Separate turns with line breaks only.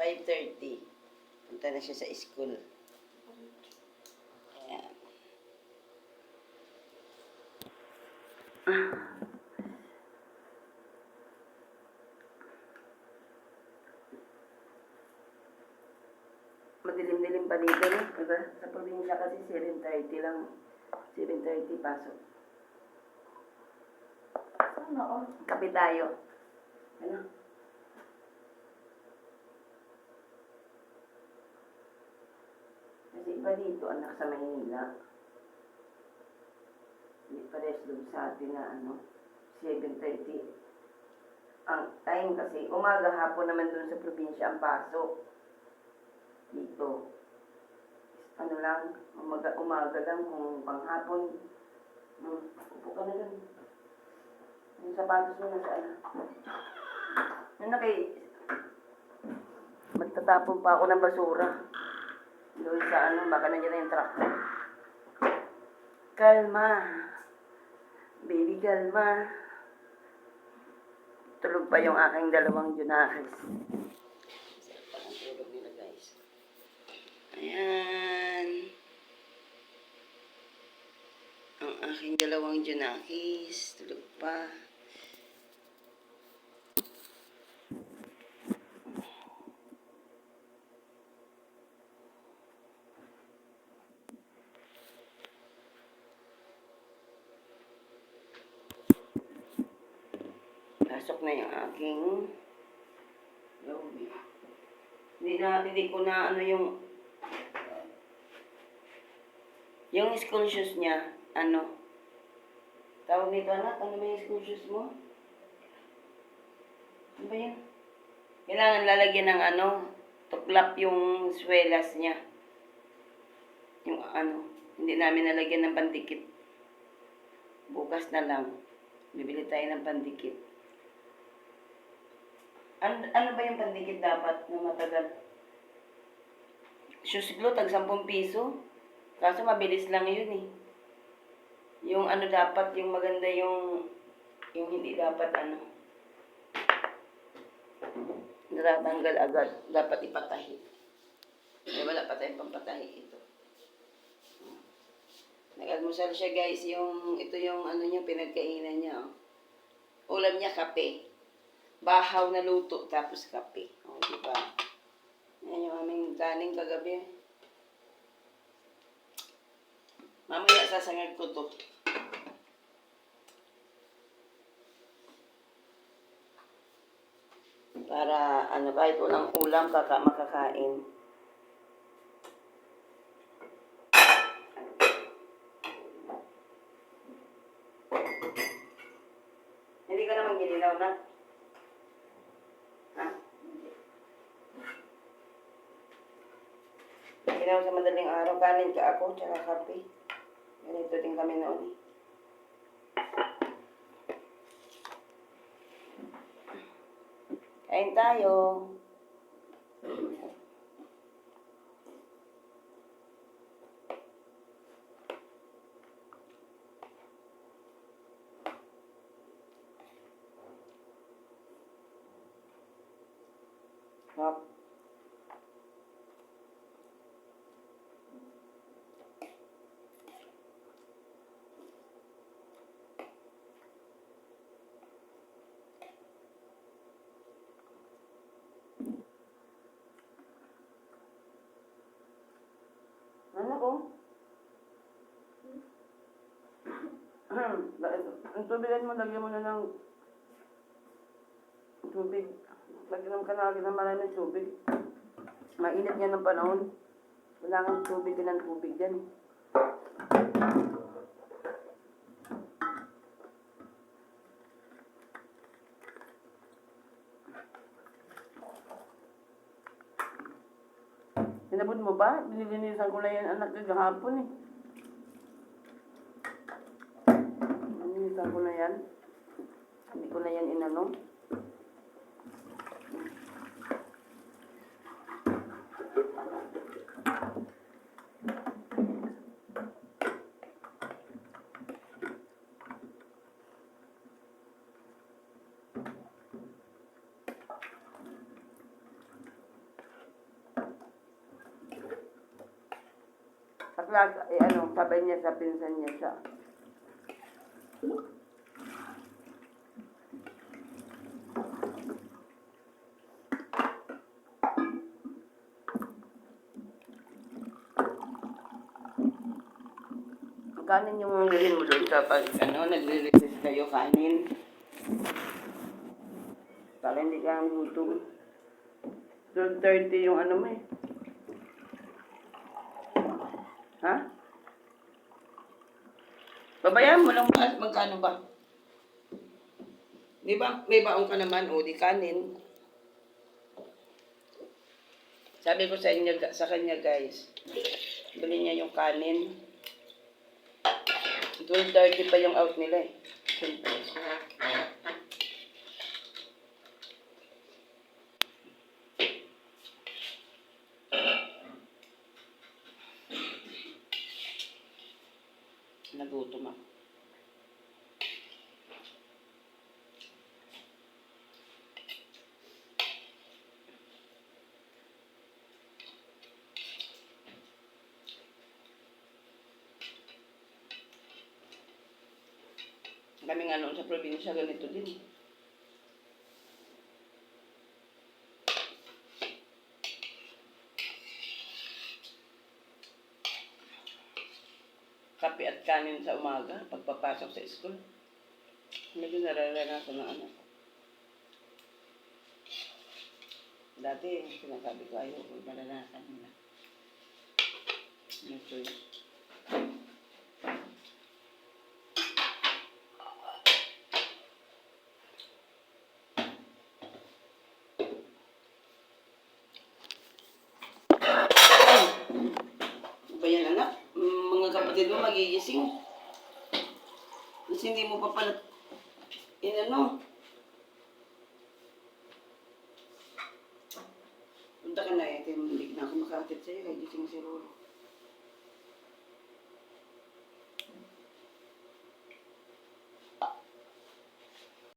5.30. Punta na siya sa school. Ayan. Madilim-dilim pa dito, no? Diba? Sa probinsya kasi 7.30 lang. 7.30 pasok.
All.
Kape tayo. Ano? Iba dito, anak sa Maynila. Hindi pares doon sa atin na ano, 7.30. Ang time kasi, umaga hapon naman doon sa probinsya ang pasok. Dito. Ano lang, umaga, umaga lang kung panghapon. Hmm, upo ka na lang. Yung sapatos mo nasa ano. Yun na kay... Magtatapon pa ako ng basura. Doon sa ano, baka nandiyan na yung tractor. Kalma. Baby, kalma. Tulog pa yung aking dalawang junakis. Sarap pa. Ayan. Ang aking dalawang junakis. Tulog pa. Pasok na yung aking Yobi. Hindi na, hindi ko na ano yung yung school niya, ano? Tawag nito anak, ano ba yung school mo? Ano ba yun? Kailangan lalagyan ng ano, tuklap yung swelas niya. Yung ano, hindi namin nalagyan ng pandikit. Bukas na lang, bibili tayo ng pandikit. Ano, ano ba yung pandikit dapat na matagal? Glue, tag 10 piso. Kaso mabilis lang yun eh. Yung ano dapat, yung maganda yung, yung hindi dapat ano. Natatanggal agad. Dapat ipatahi. Eh, wala pa tayong pampatahi ito. Nag-almusal siya guys, yung, ito yung ano niya, pinagkainan niya. Oh. Ulam niya, kape. Bahaw na luto, tapos kape. O, oh, di ba? Yan yung aming kaning kagabi. Mamaya sasangag ko to. Para ano kahit walang ulam kaka makakain. Hindi ka naman ginilaw na. Ha? Ginaw sa madaling araw, kanin ka ako, tsaka kape. Ganito din kami noon. Kain tayo. Hop. Ano ko? Ang tubigan mo, lagyan mo na ng tubig. Lagyan mo ka na ng maraming tubig. Mainit yan ng panahon. Wala kang tubig din tubig dyan. Sinabot mo ba? Binilinisan ko na yan anak ko kahapon eh. Pakinggan ko na yan. Hindi ko na yan inanong. At last, eh, ano, sabay niya sa pinsan niya siya. Kanin yung bilhin mo doon kapag ano, nagre-resist kayo kanin. Para hindi ka gutom. 12.30 yung ano mo eh. Babayaan mo lang? Magkano ba? Di ba? May baong ka naman. O, di kanin. Sabi ko sa inyo, sa kanya guys, bili niya yung kanin. 12.30 pa yung out nila eh. Siyempre. Nagutom ako. Kami nga noon sa probinsya, ganito din. Kape at kanin sa umaga, pagpapasok sa school. Medyo nararanasan ng anak ko. Dati, sinasabi ko, ayaw ko maranasan nila. No choice. Ay! Ano ba yan, anak? Mm, Mga magigising. Kasi hindi mo pa pala, inano. Punta ka na eh, hindi na ako makahatid sa'yo, kaya gising si Rolo.